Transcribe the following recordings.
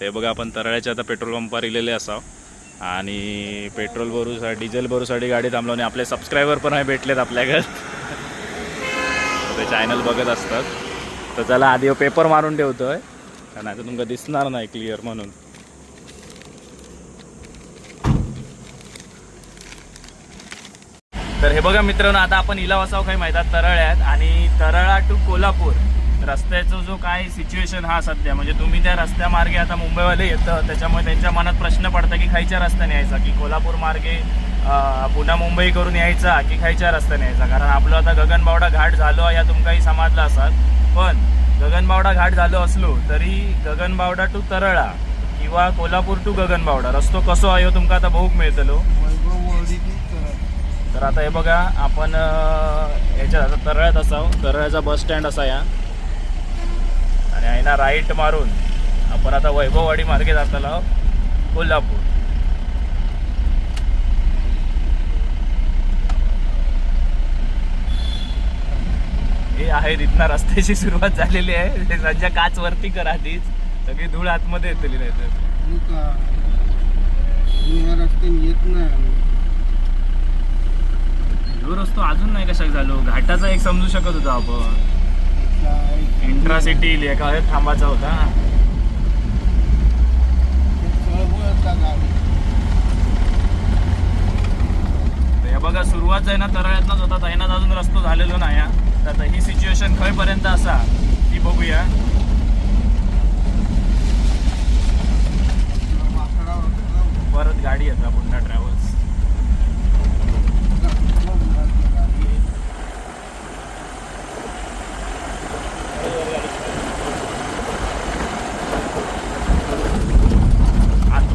ते बघा आपण तरळ्याच्या आता पेट्रोल पंपावर इलेले असाव. आणि पेट्रोल भरूसाठी डिझेल भरूसाठी गाडी थांबलो आणि आपले सबस्क्रायबर पण आहे भेटलेत आपल्याकडं. ते चॅनल बघत असतात. तर चला आधी पेपर मारून ठेवतोय. कारण आता तुमका दिसणार नाही क्लिअर म्हणून. तर हे बघा मित्रांनो आता आपण इलावासाव काही मैदान तरळ्यात. आणि तरळा टू कोल्हापूर. रस्त्याचा जो काय सिच्युएशन हा सध्या म्हणजे तुम्ही त्या रस्त्या मार्गे आता मुंबईवाले येतं त्याच्यामुळे त्यांच्या मनात प्रश्न पडतं की खायच्या रस्त्याने यायचा की कोल्हापूर मार्गे पुन्हा मुंबई करून यायचा की खायच्या रस्त्याने यायचा. कारण आपलं आता गगनबावडा घाट झालो या तुमकाही समजला असाल पण गगनबावडा घाट झालो असलो तरी गगनबावडा टू तरळा किंवा कोल्हापूर टू गगनबावडा रस्तो कसो आहे हो तुमका आता बघूक मिळतलो. तर आता हे बघा आपण याच्यात आता तरळ्यात असाव. तरळ्याचा बस स्टँड असा या. आणि राईट मारून आपण आता वैभववाडी मार्गे जातलो कोल्हापूर. हे आहे तिथनं रस्त्याची सुरुवात झालेली आहे. ते सध्या काच वरती करा आधीच सगळी धूळ आतमध्ये येतली नाही तर रस्त्याने येत नाही. रस्तो अजून नाही कशाक झालो. घाटाचा एक समजू शकत होतो आपण. इंट्रासिटी एका वेळेत थांबायचा होता. हे बघा सुरुवात आहे ना तरळ्यातनंच होता. तैनात अजून रस्तो झालेलो नाही हा. तर आता ही सिच्युएशन खयपर्यंत असा. ती बघूया. परत गाडी येतात पुन्हा ट्रॅव्हल्स आत्माराम हे आत्माराम काय करीत येतात ते गो आणि हरियाणे त्या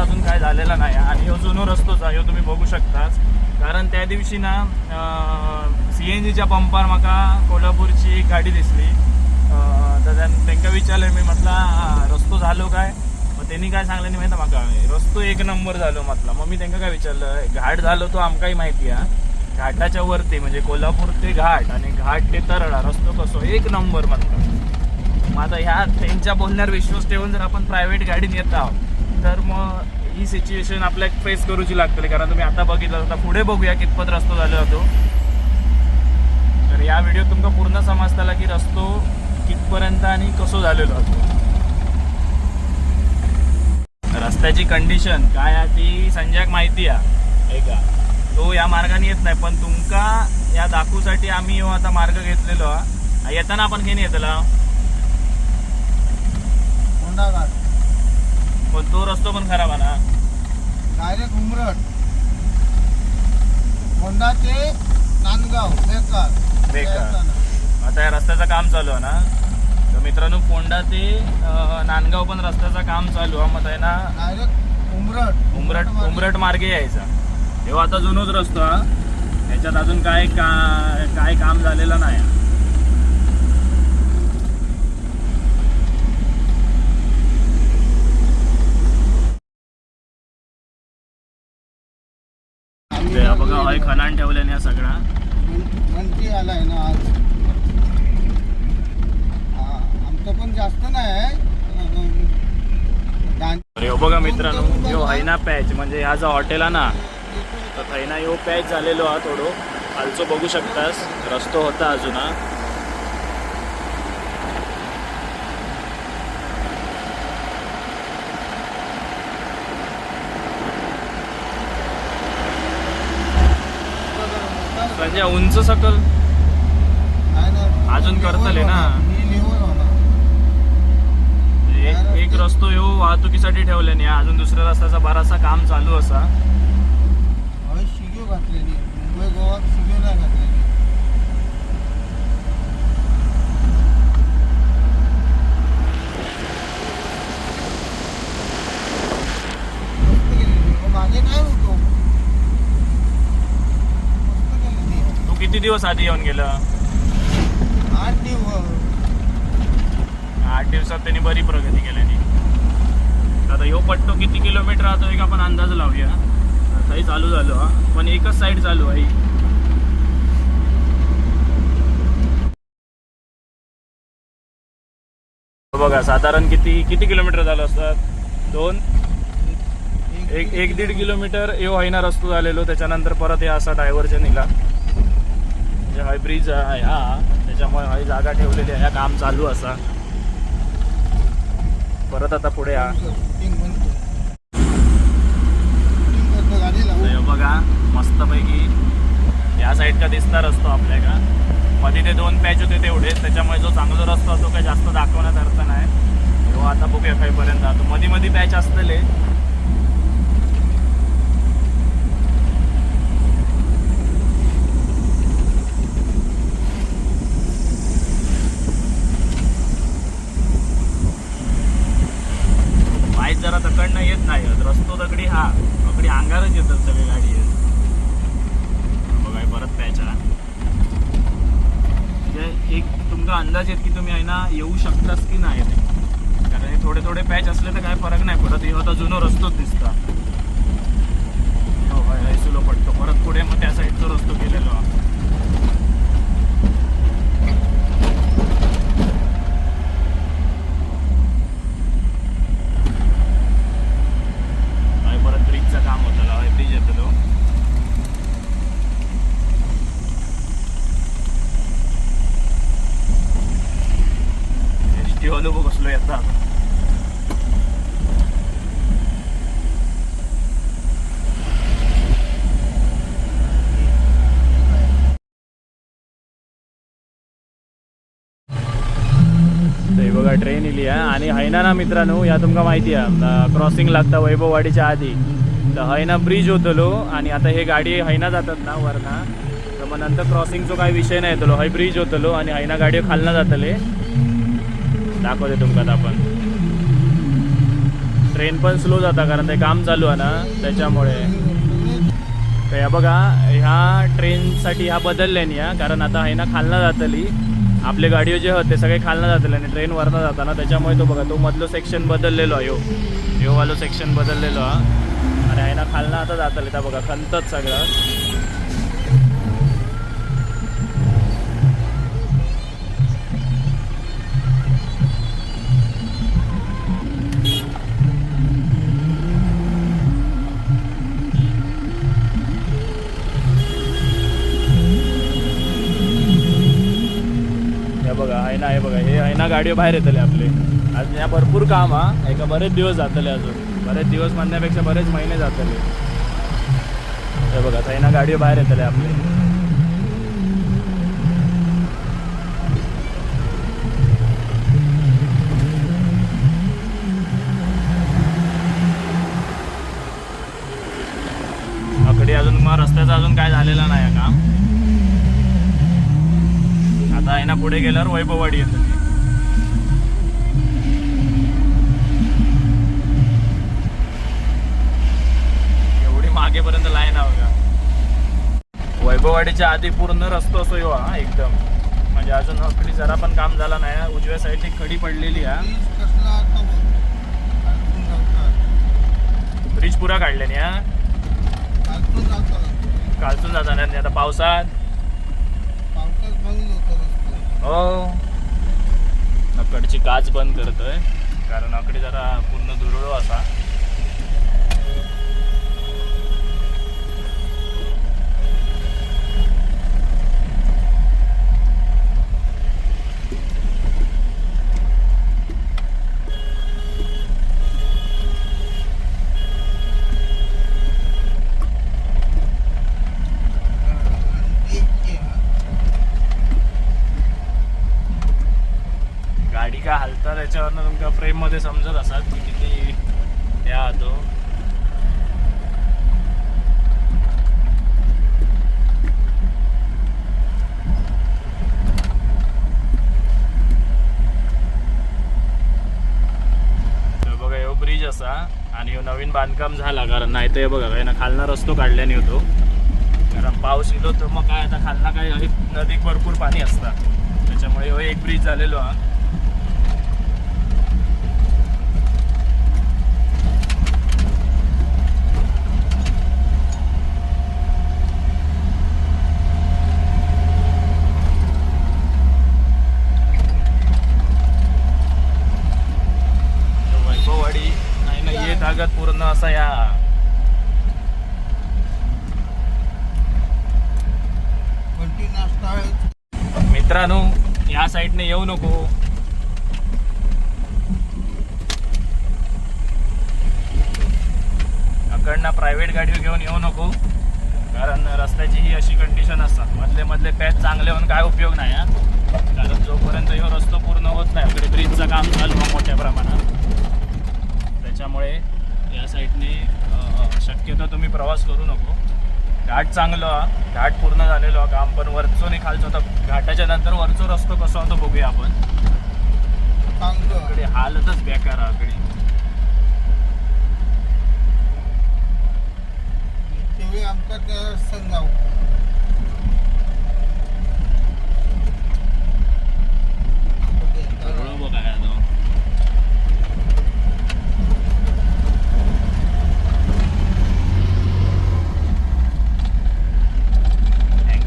अजून काय झालेला नाही. आणि हो जुनो रस्तोच आहे हो तुम्ही बघू शकताच. कारण त्या दिवशी ना सी एन जीच्या पंपार म्हाका कोल्हापूरची एक गाडी दिसली. तर त्यांका विचारलं मी म्हटलं "हा, रस्तो झालो काय? मग त्यांनी काय सांगलं नाही माहिती म्हाका रस्तो एक नंबर झालो म्हटलं. मग मी त्यांना काय विचारलं घाट झालो तो आमकाही माहिती आहे घाटाच्या वरती म्हणजे कोल्हापूर ते घाट आणि घाट ते तरळा रस्तो कसो एक नंबर म्हटलं. मग आता ह्या त्यांच्या बोलण्यावर विश्वास ठेवून जर आपण प्रायव्हेट गाडीत येत आहोत तर मग ही सिच्युएशन आपल्याला फेस करूची लागतली कारण तुम्ही आता बघितलं आता पुढे बघूया कितपत रस्तो झालो होतो तर या व्हिडिओ तुमका पूर्ण समजताला की रस्तो कितपर्यंत आणि कसो झालेलो होतो रस्त्याची कंडिशन काय आहे ती संजयाक माहिती आहे. का? तो या मार्गाने येत नाही. पण तुमका या दाखवूसाठी आम्ही हो आता मार्ग घेतलेलो हा. येताना आपण घेणे येतला. होंडा पण तो रस्तो पण खराब आहे ना. डायरेक्ट उमरट होंडा ते नांदगाव बेकार. बेकार. आता या रस्त्याचं काम चालू आहे ना. तर मित्रांनो फोंडा ते नांदगाव पण रस्त्याचं काम चालू आहे. मग आहे ना डायरेक्ट उमरट उमरट. उमरट मार्गे यायचा. तेव्हा आता जुनोच रस्तो हा. याच्यात अजून काय का काय काम झालेलं नाही आम्ही हय खणान ठेवल्याने या सगळा मनकी आलाय ना आज. हा, आमचं पण जास्त नाही अरे हो बघा मित्रांनो ह्यो हैना पॅच म्हणजे ह्या जो हॉटेल आहे ना तर थैना ह्यो पॅच झालेलो हा थोडो. खालचो बघू शकतास रस्तो होता अजून हा. म्हणजे उंच सकल. नाही, नाही. अजून करतले ना. एक एक रस्तो ह्यो वाहतुकीसाठी ठेवल्याने अजून दुसऱ्या रस्त्याचा बराचसा काम चालू असा. घातलेली मुंबई गोवात शिग्यो नाही घातलेली रस्ते गेलेले. मागे काय होतो दिवस आधी येऊन गेलं? आठ दिवस. आठ दिवसात त्यांनी बरी प्रगती केल्यानी आता ह्यो पट्टो किती किलोमीटर राहतो एक आपण अंदाज लावूया. आताही चालू झालो हा. पण एकच साईड चालू आहे. बघा साधारण किती किती किलोमीटर झालं असतात? दोन? एक एक दीड किलोमीटर. यो होईना रस्तो झालेलो. त्याच्यानंतर परत या असा डायव्हर्जन इला म्हणजे हाय ब्रिज आहे हा. त्याच्यामुळे हाय जागा ठेवलेली आहे. काम चालू असा. परत आता पुढे हा. बघा मस्तपैकी या साईडचा दिसता रस्तो आपल्या का मध्ये ते दोन पॅच होते तेवढेच त्याच्यामुळे जो चांगला रस्ता तो काही जास्त दाखवण्यात अर्थ नाही. तो आता बघूया खाईपर्यंत आता मध्ये मध्ये पॅच असतले माहीत जरा तकडनं येत नाही रस्तो दगडी हा दगडी अंगारच येतात सगळी गाडी येत बघा हे परत पॅच हा म्हणजे एक तुमचा अंदाज त्यांना ना येऊ शकतात की नाही ते. कारण हे थोडे थोडे पॅच असले तर काय फरक नाही पडत. हे आता जुनो रस्तोच दिसता. हो हाय सुलो पडतो. परत पुढे मग त्या साईडचा रस्तो गेलेलो हा. हाय परत ब्रिजचं काम होतं हाय ब्रिज येतो एस टी वालो बघ कसलो येतात ते बघा ट्रेन इली आहे आणि हैना ना मित्रांनो या तुमका माहिती आहे. क्रॉसिंग लागता वैभववाडीच्या आधी. तर हैना ब्रिज होतलो आणि आता हे गाडी हैना जातात ना वरना. तर मग नंतर क्रॉसिंगचो काही विषय नाही येतलो. हय ब्रिज होतलो आणि हैना गाडी खालना जातले. दाखवते तुमका आता आपण. ट्रेन पण स्लो जाता कारण ते काम चालू आहे ना त्याच्यामुळे. तर या बघा ह्या ट्रेनसाठी ह्या बदलल्यानी हा कारण आता हैना खालना जातली. आपले गाडयो जे होते सगळे खालना जातले आणि ट्रेन वरनं जाताना त्याच्यामुळे तो बघा तो मधलो सेक्शन बदललेलो आहे ह्यो ह्यो वालो सेक्शन बदललेलो हा आणि आहे ना खालना आता जातले त्या बघा खंतच सगळं. ना गाडयो बाहेर येतले आपले. आज या भरपूर काम हा. एका बरेच दिवस जातले अजून. बरेच दिवस म्हणण्यापेक्षा बरेच महिने जातले. हे बघा आहे ना गाडी बाहेर येतले आपले. अजून मग रस्त्याचं अजून काय झालेलं नाही काम. आता आहे ना पुढे गेल्यावर वैभववाडी येतं. बघा आधी पूर्ण रस्तो असो येऊ हा एकदम. म्हणजे अजून अकडी जरा पण काम झाला नाही उजव्या साईडची खडी पडलेली हा. ब्रिज पुरा काढल्याने हा. कालचून जाताना आता पावसात. हो. अकडची काच बंद करतोय कारण अकडे जरा पूर्ण दुरळो असा आणि एक जे हा, गाडी का हालता त्याच्यावरनं तुमच्या फ्रेममध्ये समजत असतात की किती या तो. बघा ह्यो ब्रिज असा आणि ह्यो नवीन बांधकाम झाला कारण नाही तर हे बघा काय ना खालना रस्तो काढल्याने होतो. कारण पाऊस येतो तर मग काय आता खालना काय नदीत भरपूर पाणी असतं. त्याच्यामुळे हो एक ब्रिज झालेलो हा तो वैभववाडी नाही ना येत आहे. मित्रांनो या साईडने येऊ नको. अकडनं प्रायव्हेट गाडी घेऊन येऊ नको. कारण रस्त्याची ही अशी कंडिशन असतात. मधले मधले पॅच चांगले होऊन काय उपयोग नाही हा. कारण जोपर्यंत ह्यो रस्तो पूर्ण होत नाही इकडे ब्रिजचं काम चालू मोठ्या प्रमाणात. त्याच्यामुळे या साईडने शक्यतो तुम्ही प्रवास करू नको. घाट चांगलं हा. घाट पूर्ण झालेलो हा काम पण वरचो नाही खालचो होता घाटाच्या नंतर वरचो रस्तो कसा होतो बघूया आपण. इकडे हालतच बेकार हा इकडे आमका त्या बघा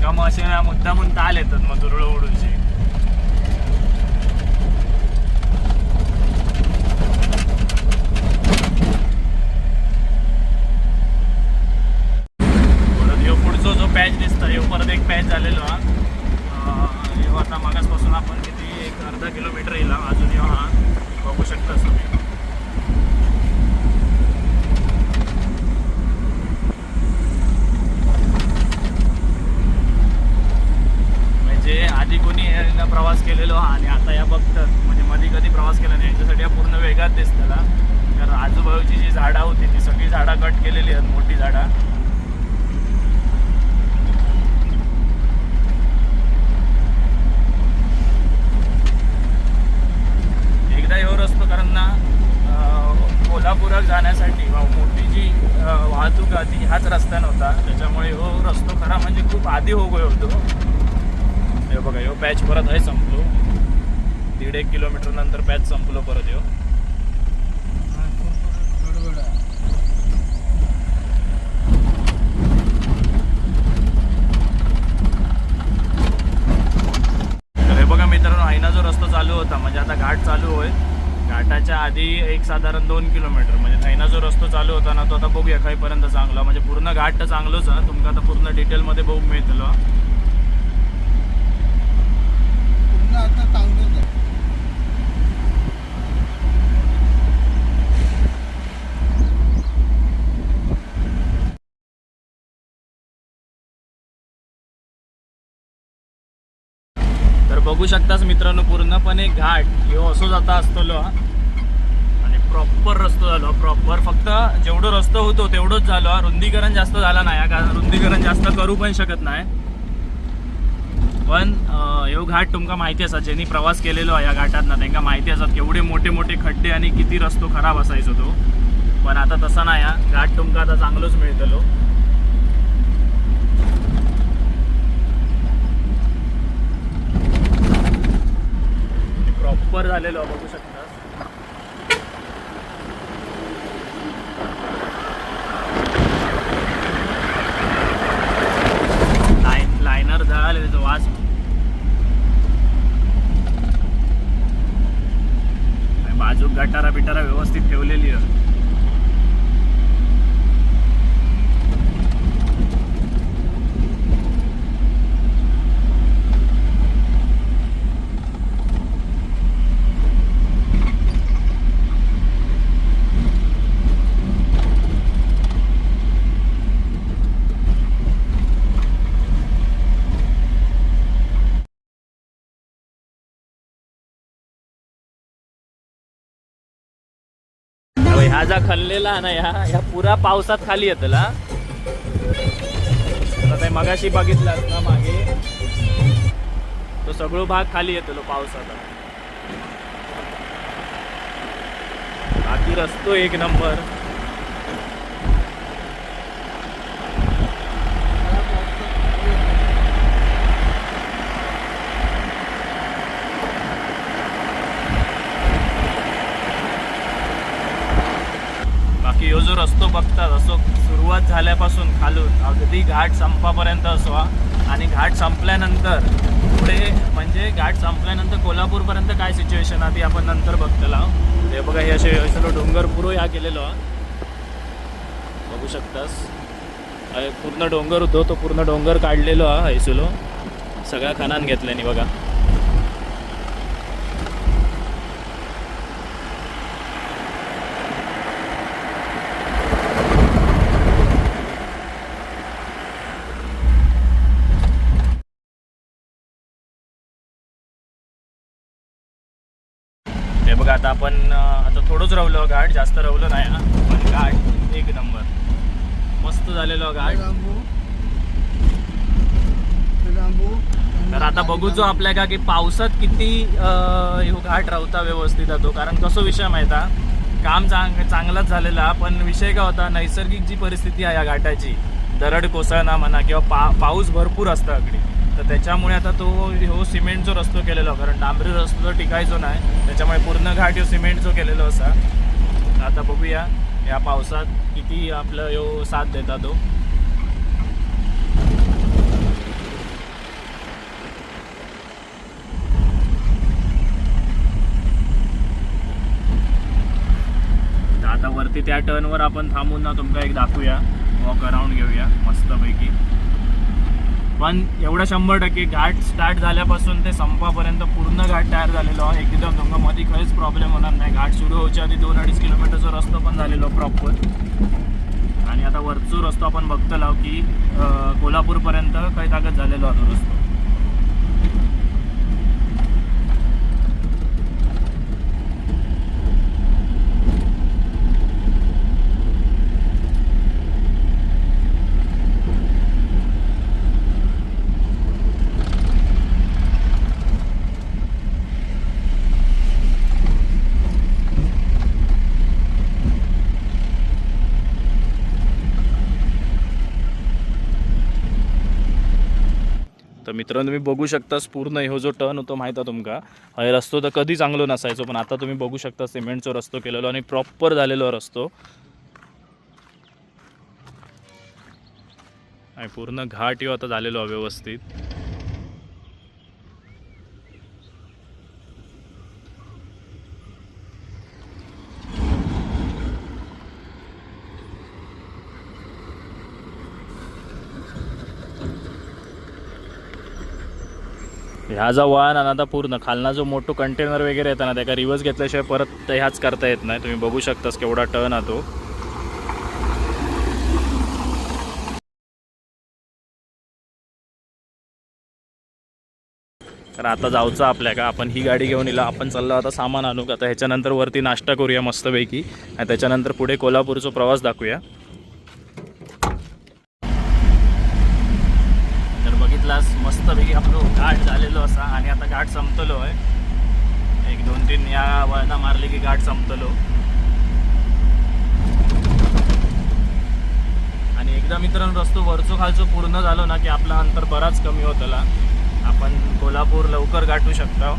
किंवा तो. हेंका मग असे ताल येतात मग दुरळ उडूनचे परत पुढचा जो पॅच दिसतो हे परत एक पॅच झालेलो हा. आता मागासपासून आपण किती एक अर्धा किलोमीटर येईल अजून हा. बघू शकता तुम्ही म्हणजे आधी कोणी प्रवास केलेलो हा आणि आता या बघतात म्हणजे मध्ये कधी प्रवास केला नाही यांच्यासाठी हा पूर्ण वेगात दिसताला कारण आजूबाजूची जी झाडं होती ती सगळी झाडं कट केलेली आहेत मोठी झाडं. एकदा ह्यो रस्तो कारण ना कोल्हापुरात जाण्यासाठी मोठी जी वाहतूक आधी हाच ह्याच रस्त्यानं होता त्याच्यामुळे हो रस्तो खरा म्हणजे खूप आधी हो गयो होतो. बघा यो पॅच परत आहे संपलो. दीड एक किलोमीटर नंतर पॅच संपलो परत ह्यो तर हे बघा मित्रांनो आईना जो रस्ता चालू होता म्हणजे आता घाट चालू होय. घाटाच्या आधी एक साधारण दोन किलोमीटर म्हणजे थैना जो रस्तो चालू होता ना तो आता बघूया खाईपर्यंत चांगला. म्हणजे पूर्ण घाट तर चांगलोच आहे. तुमका आता पूर्ण डिटेलमध्ये बघू मिळतलं पूर्ण आता चांगलंच आहे तर बघू शकताच मित्रांनो पूर्णपणे घाट. हे असो जाता असतलो आणि प्रॉपर रस्तो झालो प्रॉपर फक्त जेवढं रस्तो होतो तेवढंच झालो रुंदीकरण जास्त झाला नाही कारण रुंदीकरण जास्त करू पण शकत नाही. पण ह्यो घाट तुमका माहिती असा ज्यांनी प्रवास केलेलो आहे या घाटात ना त्यांना माहिती असतात केवढे मोठे मोठे खड्डे आणि किती रस्तो खराब असायचो तो. पण आता तसा नाही हा. घाट तुमका आता चांगलोच मिळतलो. प्रॉपर झालेलो बघू शकता लाईन लायनर जळाले वास. गटारा बिटारा व्यवस्थित ठेवलेली आहे. अहो, ह्या खल्लेला ना ह्या ह्या पुरा पावसात खाली येतला. आता ते मगाशी बघितला ना मागे. तो सगळो भाग खाली येतलो पावसात. बाकी रस्तो एक नंबर मला वाटतं झाल्यापासून खालून अगदी घाट संपापर्यंत असो आणि घाट संपल्यानंतर पुढे म्हणजे घाट संपल्यानंतर कोल्हापूरपर्यंत काय सिच्युएशन आहे ती आपण नंतर बघतला ते बघा हे असे सगळं डोंगर पुरो या केलेलो बघू शकतास. अरे पूर्ण डोंगर होतो तो पूर्ण डोंगर काढलेलो हा हैसुलो सगळ्या खणान घेतल्यानी बघा हे बघा आता आपण अं, आता थोडंच रवलो घाट जास्त रवलो नाही हा. पण घाट एक नंबर. मस्त झालेलो घाट तर आता बघू जो आपल्या का की पावसात किती घाट रावता व्यवस्थित होतो कारण कसो विषय माहिती काम चांग चांगलाच झालेला पण विषय काय होता नैसर्गिक जी परिस्थिती आहे या घाटाची दरड कोसळणं म्हणा किंवा पा पाऊस भरपूर असतं अगदी. तर त्याच्यामुळे आता तो ह्यो सिमेंटचो रस्तो केलेलो कारण डांबरी रस्तो तर टिकायचो नाही. त्याच्यामुळे पूर्ण घाट ह्यो सिमेंटचो केलेलो असा. आता बघूया या पावसात किती आपलं ह्यो साथ देता तो. आता वरती त्या टर्नवर आपण थांबून ना तुमका एक दाखवूया. वॉक अराउंड घेऊया. मस्त पण एवढं शंभर टक्के घाट स्टार्ट झाल्यापासून ते संपापर्यंत पूर्ण घाट तयार झालेलो एकदम तुमका खरंच काहीच प्रॉब्लेम होणार नाही. घाट सुरू व्हायच्या आधी दोन अडीच किलोमीटरचा रस्तो पण झालेलो प्रॉपर आणि आता वरचो रस्तो आपण बघतलो की कोल्हापूरपर्यंत काही ताकद झालेलो आता रस्तो तर मित्रांनो तुम्ही बघू शकतास पूर्ण हो जो टर्न होतो माहीत आहे तुमका? हा रस्तो तर कधी चांगलो नसायचो पण आता तुम्ही बघू शकता सिमेंटचो रस्तो केलेलो आणि प्रॉपर झालेलो रस्तो. आणि पूर्ण घाट ह्यो आता झालेलो आहे व्यवस्थित. ह्या जो वाहन आणि आता पूर्ण खालना जो मोठो कंटेनर वगैरे येतं ना त्याला रिवर्स घेतल्याशिवाय परत ह्याच करता येत नाही. तुम्ही बघू शकतास केवढा टर्न हा तो. तर आता जाऊचं आपल्या का आपण ही गाडी घेऊन येला आपण चाललो आता सामान आणू. आता ह्याच्यानंतर वरती नाश्ता करूया मस्तपैकी. आणि त्याच्यानंतर पुढे कोल्हापूरचा प्रवास दाखवूया. तर मस्तपैकी आपलं घाट झालेलो असा आणि आता घाट संपतलो आहे एक दोन तीन या वळणा मारले की घाट संपतलो. आणि एकदा मित्रांनो रस्तो वरचो खालचो पूर्ण झालो ना की आपला अंतर बराच कमी होतला. आपण कोल्हापूर लवकर गाठू शकतो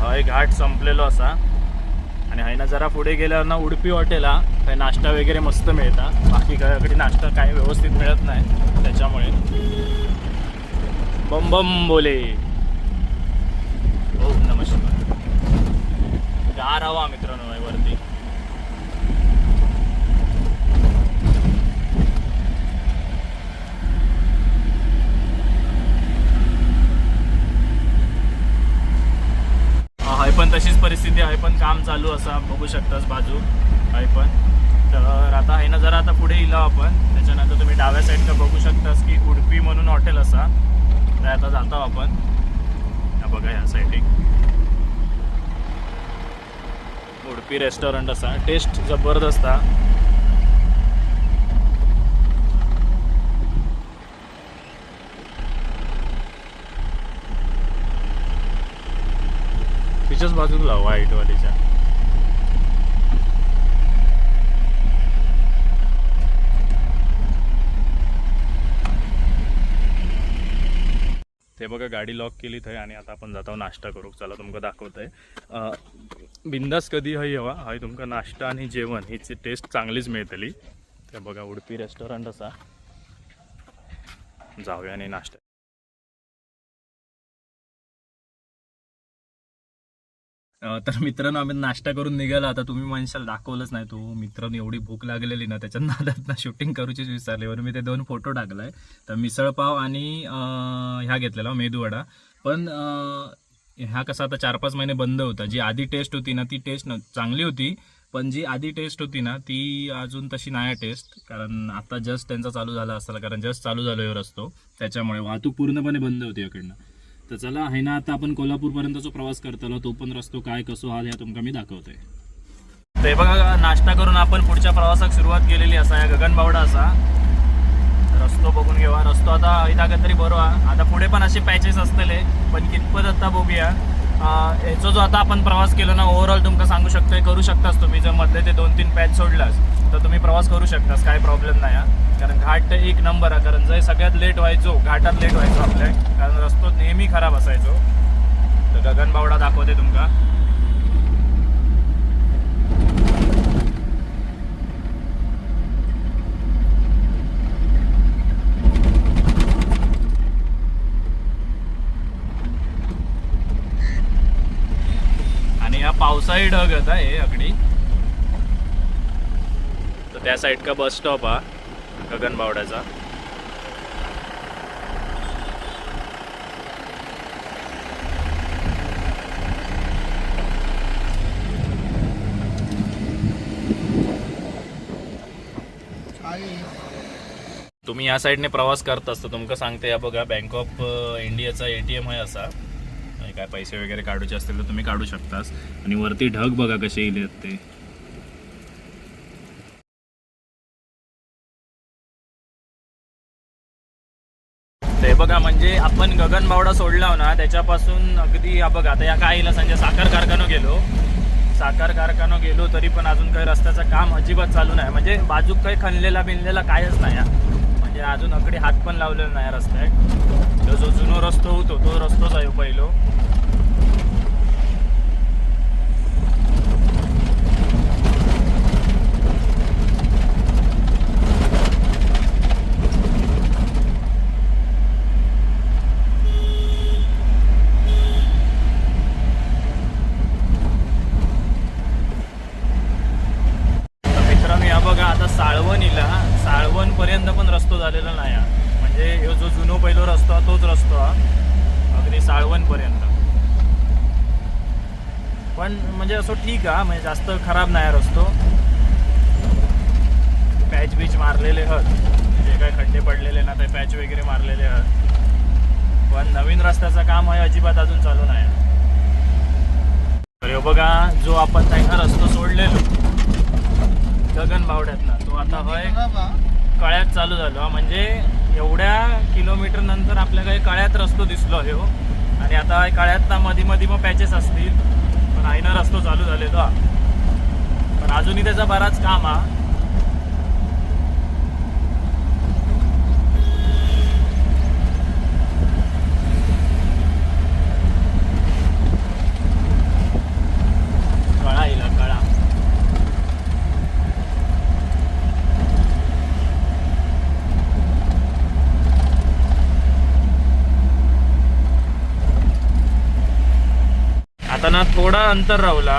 हय घाट संपलेलो असा. आणि हायना जरा पुढे गेल्यावर ना उडपी हॉटेला काही नाश्ता वगैरे मस्त मिळता. बाकी घराकडे नाश्ता काय व्यवस्थित मिळत नाही त्याच्यामुळे. बम बम बोले. ओम नमस्कार शिवाय. गार हवा मित्रांनो आहे वरती असा बघू शकतास बाजू. काही पण. तर आता आहे ना जरा आता पुढे इला आपण. त्याच्यानंतर तुम्ही डाव्या साईडला बघू शकतास की उडपी म्हणून हॉटेल असा. तर आता जातो आपण. बघा ह्या साईडी उडपी रेस्टॉरंट असा. टेस्ट जबरदस्त हा. तिच्याच बाजूला व्हाईटवालीच्या ते बघा गाडी लॉक केली थंय आणि आता आपण जातो नाश्ता करू. चला तुमका दाखवतंय. बिंदास कधी हय हवा हय तुमका नाश्ता आणि जेवण हिची टेस्ट चांगलीच मिळतली. ते बघा उडपी रेस्टॉरंट असा. जाऊया आणि नाश्ता. तर मित्रांनो आम्ही नाश्ता करून निघाला. आता तुम्ही म्हणशाल दाखवलंच नाही तो. मित्रांनो एवढी भूक लागलेली ना त्याच्या नादात ना शूटिंग करूचीच विसरले. म्हणून मी ते दोन फोटो टाकलाय. तर मिसळपाव आणि ह्या घेतलेला मेदूवडा पण ह्या कसा आता चार पाच महिने बंद होता. जी आधी टेस्ट होती ना ती टेस्ट न चांगली होती. पण जी आधी टेस्ट होती ना ती अजून तशी नाही टेस्ट कारण आता जस्ट त्यांचा चालू झाला असताना कारण जस्ट चालू झालो रस्तो त्याच्यामुळे वाहतूक पूर्णपणे बंद होती इकडनं तर चला आहे ना आता आपण कोल्हापूरपर्यंतचा प्रवास करताना तो पण रस्तो काय कसो हा ह्या तुमका मी दाखवतोय. ते बघा नाश्ता करून आपण पुढच्या प्रवासाक सुरुवात केलेली असा या गगनबावडा असा. रस्तो बघून घेवा. रस्तो आता इथं तरी बरो हा. आता पुढे पण असे पॅचेस असतले पण कितपत आता बघूया. अं, ह्याचो जो आता आपण प्रवास केला ना ओव्हरऑल तुमका सांगू शकतोय करू शकतास तुम्ही जर मधले ते दोन तीन पॅच सोडलास. तर तुम्ही प्रवास करू शकतास काय प्रॉब्लेम नाही हा. कारण घाट एक नंबर आहे कारण जर सगळ्यात लेट व्हायचो घाटात लेट व्हायचो आपल्या कारण रस्तो नेहमी खराब असायचो. तर गगनबावडा दाखवते तुमका. आणि हा पावसाळी ढग होता हे अगदी. त्या साईड का बस स्टॉप हा गगनबावड्याचा तुम्ही या साईडने प्रवास करत असता तुमका सांगते या बघा बँक ऑफ इंडियाचा ए टी एम आहे असा. काय पैसे वगैरे काढूचे असतील तर तुम्ही काढू शकतास. आणि वरती ढग बघा कसे येले ते. बघा म्हणजे आपण गगनबावडा सोडला ना त्याच्यापासून अगदी हा बघा आता या काय येईल संजय साखर कारखाना गेलो. साखर कारखाना गेलो तरी पण अजून काही रस्त्याचं काम अजिबात चालू नाही. म्हणजे बाजूक काही खणलेला बिनलेला कायच नाही म्हणजे अजून अकडे हात पण लावलेला नाही रस्त्यात तो जो जुनो रस्तो होतो तो रस्तोच आहे पहिलो तर मित्रांनो या बघा आता साळवणीला साळवण पर्यंत पण रस्तो झालेला नाही हा. म्हणजे ह्यो जो जुनो पहिलो रस्तो हा तोच रस्तो हा अगदी साळवण पर्यंत पण म्हणजे असं ठीक हा म्हणजे जास्त खराब नाही रस्तो. पॅच बीच मारलेले हत जे काय खड्डे पडलेले ना ते पॅच वगैरे मारलेले हत पण नवीन रस्त्याचं काम आहे अजिबात अजून चालू नाही. तर हो बघा जो आपण त्यांना रस्तो सोडलेलो गगन बावड्यातला तो आता होय कळ्यात चालू झालो. हा. म्हणजे एवढ्या किलोमीटर नंतर आपल्याला कळ्यात रस्तो दिसलो हो आणि आता कळ्यात मध्ये मध्ये मग पॅचेस असतील. पण आईना रस्तो चालू झालेलो हा. पण अजूनही त्याचा बराच काम हा. कळा आता ना थोडा अंतर रावला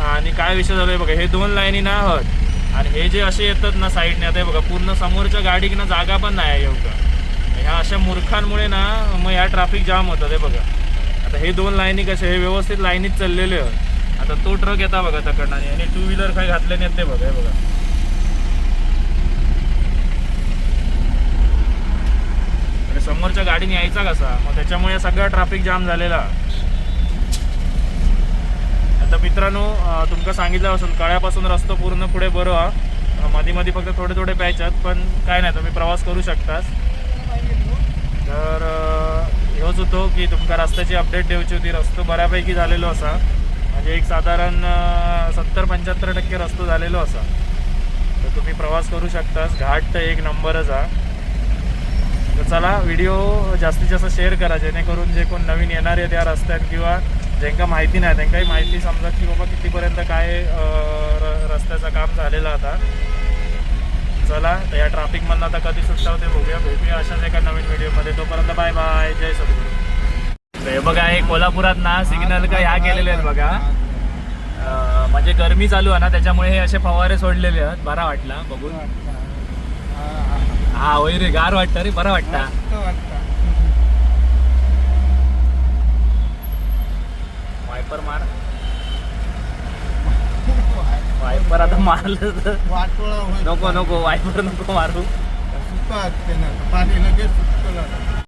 आणि काय विषय झालोय बघा हे दोन लाईनी ना आहोत आणि हे जे असे येतात ना साईडने आता बघा पूर्ण समोरच्या गाडीक ना जागा पण नाही आहे एवढं. ह्या अशा मूर्खांमुळे ना मग ह्या ट्रॅफिक जाम होतं ते बघा. आता हे दोन लाईनी कसे हे व्यवस्थित लाईनीत चाललेले आहेत आता तो ट्रक येता बघा तकडनं आणि टू व्हीलर काय घातले नाहीत ते बघा हे बघा. आणि समोरच्या गाडीने यायचा कसा? मग त्याच्यामुळे सगळा ट्रॅफिक जाम झालेला. आता मित्रांनो तुमका सांगितलं असून कळ्यापासून रस्तो पूर्ण पुढे बरो हा. मधी मध्ये मध्ये फक्त थोडे थोडे प्यायच्यात पण काय नाही तुम्ही प्रवास करू शकतास. तर हेच ह्योच होतो की तुमका रस्त्याची अपडेट देऊची होती रस्तो बऱ्यापैकी झालेलो असा. म्हणजे एक साधारण सत्तर पंच्याहत्तर टक्के रस्तो झालेलो असा. तर तुम्ही प्रवास करू शकतास. घाट तर एक नंबरच हा. तर चला व्हिडिओ जास्तीत जास्त शेअर करा जेणेकरून जे कोण नवीन येणार आहे त्या रस्त्यात किंवा ज्यांका माहिती नाही. त्यांकाही माहिती समजा की बाबा कितीपर्यंत काय रस्त्याचं काम झालेलं आता. चला तर या ट्रॅफिकमधनं आता कधी सुटता होते बघूया. भेटूया अशाच एका नवीन व्हिडिओमध्ये. तोपर्यंत बाय बाय जय सद्गुरू. हे बघा हे कोल्हापुरात ना सिग्नल का ह्या केलेले आहेत बघा. अं, म्हणजे गरमी चालू आहे ना त्याच्यामुळे हे असे फवारे सोडलेले आहेत. बरा वाटला बघून. हा होय रे गार वाटतं रे बरं वाटतं. वायपर मार. वायपर आता मारलं तर. नको नको वायपर नको मारू. पाणी लगेच